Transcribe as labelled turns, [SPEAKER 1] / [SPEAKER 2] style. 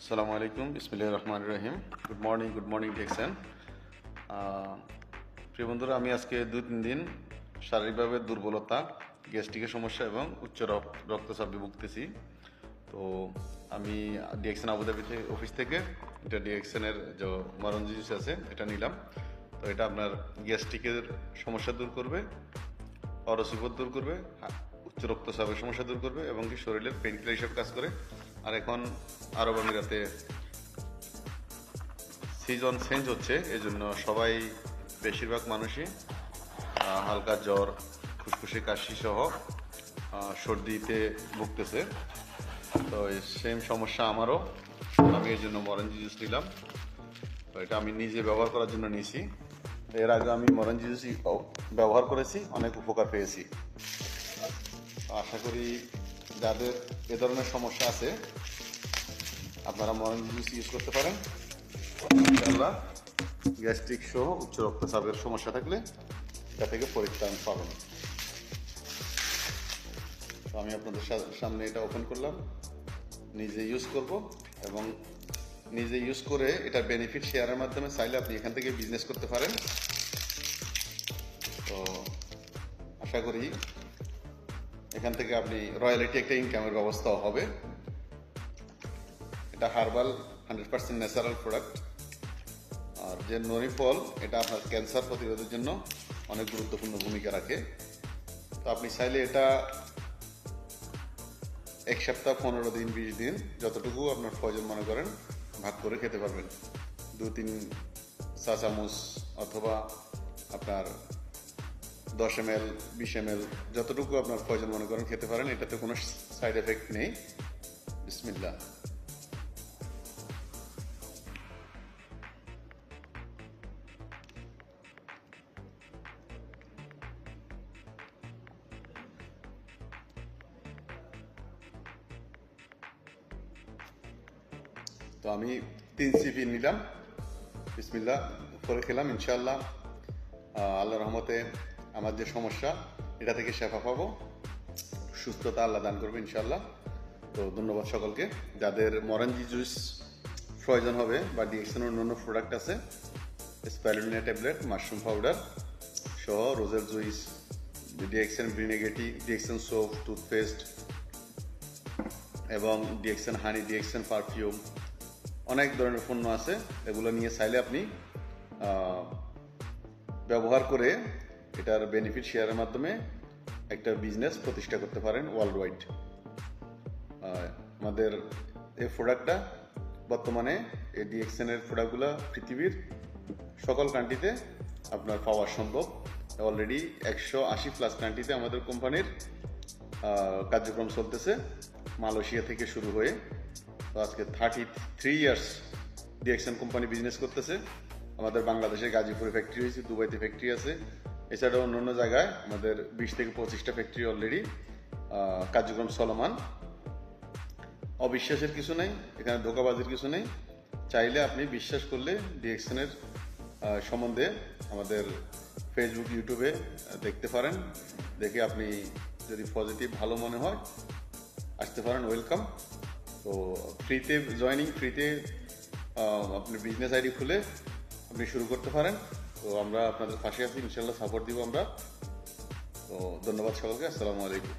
[SPEAKER 1] আসসালামু আলাইকুম বিসমিল্লাহ রহমান রহিম। গুড মর্নিং গুড মর্নিং দেখছেন প্রিয় বন্ধুরা, আমি আজকে দুই তিন দিন শারীরিকভাবে দুর্বলতা, গ্যাস্ট্রিকের সমস্যা এবং উচ্চ রক- রক্তচাপে ভুগতেছি তো আমি ডিএক্সএন আবুধাবি থেকে অফিস থেকে, এটা ডিএক্সএনের যে মরণ জিনিস আছে, এটা নিলাম। তো এটা আপনার গ্যাস্ট্রিকের সমস্যা দূর করবে, অরসিপদ দূর করবে উচ্চ রক্তচাপের সমস্যা দূর করবে এবং কি শরীরের পেন কিলার হিসেবে কাজ করে। আর এখন আরব আমিরাতে সিজন চেঞ্জ হচ্ছে এই জন্য সবাই বেশিরভাগ মানুষই হালকা জ্বর, ফুসফুসে কাশি সহ সর্দিতে ভুগতেছে। তো সেম সমস্যা আমারও। আমি এর জন্য মরেঞ্জি জুস নিলাম। তো এটা আমি নিজে ব্যবহার করার জন্য নিয়েছি। এর আগে আমি মরেঞ্জি জুস ব্যবহার করেছি, অনেক উপকার পেয়েছি। আশা করি যাদের এ ধরনের সমস্যা আছে, আপনারা মরেঞ্জি জুস ইউজ করতে পারেন। গ্যাস্ট্রিক সহ উচ্চ রক্তচাপের সমস্যা থাকলে এটা থেকে পরিত্রাণ পাবেন। তো আমি আপনাদের সামনে এটা ওপেন করলাম। নিজে ইউজ করব এবং নিজে ইউজ করে এটা বেনিফিট শেয়ারের মাধ্যমে চাইলে আপনি এখান থেকে বিজনেস করতে পারেন। তো আশা করি এখান থেকে আপনি রয়্যালিটি একটা ইনকামের ব্যবস্থাও হবে। এটা herbal hundred percent natural product. আর যে নরি ফল, এটা আপনার ক্যান্সার প্রতিরোধের জন্য অনেক গুরুত্বপূর্ণ ভূমিকা রাখে। তো আপনি চাইলে এটা এক সপ্তাহ, পনেরো দিন, বিশ দিন যতটুকু আপনার প্রয়োজন মনে করেন ভাগ করে খেতে পারবেন। দু, তিন চা চামচ অথবা আপনার দশ এম এল বিশ এম এল যতটুকু আপনার প্রয়োজন মনে করেন খেতে পারেন, এটাতে কোনো সাইড এফেক্ট নেই। বিসমিল্লা তো আমি তিন সিপি নিলাম। বিসমিল্লা করে খেলাম ইনশাল্লাহ আল্লাহ রহমতে আমার যে সমস্যা, এটা থেকে শেফা পাবো। সুস্থতা আল্লাহ দান করবে ইনশাল্লাহ তো ধন্যবাদ সকলকে। যাদের মরেঞ্জি জুস প্রয়োজন হবে বা ডিএক্সেন অন্যান্য প্রোডাক্ট আছে স্প্যালুলিনা ট্যাবলেট, মাশরুম পাউডার সহ রোজের জুইস ডিএক্সেন ভিনেগেটি ডিএক্সেন সোপ টুথপেস্ট এবং ডিএক্সেন হানি ডিএক্সেন পারফিউম অনেক ধরনের পণ্য আছে। এগুলো নিয়ে চাইলে আপনি ব্যবহার করে এটার বেনিফিট শেয়ারের মাধ্যমে একটা বিজনেস প্রতিষ্ঠা করতে পারেন ওয়ার্ল্ড ওয়াইড আমাদের এই প্রোডাক্টটা বর্তমানে এই ডিএক্সএনের প্রোডাক্টগুলো পৃথিবীর সকল কান্ট্রিতে আপনার পাওয়া সম্ভব। অলরেডি একশো আশি প্লাস কান্ট্রিতে আমাদের কোম্পানির কার্যক্রম চলতেছে মালয়েশিয়া থেকে শুরু হয়ে। তো আজকে thirty three years DXN company business করতেছে। আমাদের বাংলাদেশে গাজীপুরে ফ্যাক্টরি হয়েছে, দুবাইতে ফ্যাক্টরি আছে। এছাড়াও অন্য অন্য জায়গায় আমাদের বিশ থেকে পঁচিশটা ফ্যাক্টরি অলরেডি কার্যক্রম চলমান। অবিশ্বাসের কিছু নেই, এখানে ধোকাবাজির কিছু নেই। চাইলে আপনি বিশ্বাস করলে ডিএক্সএনের সম্বন্ধে আমাদের ফেসবুক ইউটিউবে দেখতে পারেন। দেখে আপনি যদি পজিটিভ ভালো মনে হয়, আসতে পারেন ওয়েলকাম তো ফ্রিতে জয়নিং ফ্রিতে আপনি বিজনেস আইডি খুলে আপনি শুরু করতে পারেন। তো আমরা আপনাদের পাশে আছি ইনশাল্লাহ সাপোর্ট দিব আমরা। তো ধন্যবাদ সকলকে আসসালামু আলাইকুম।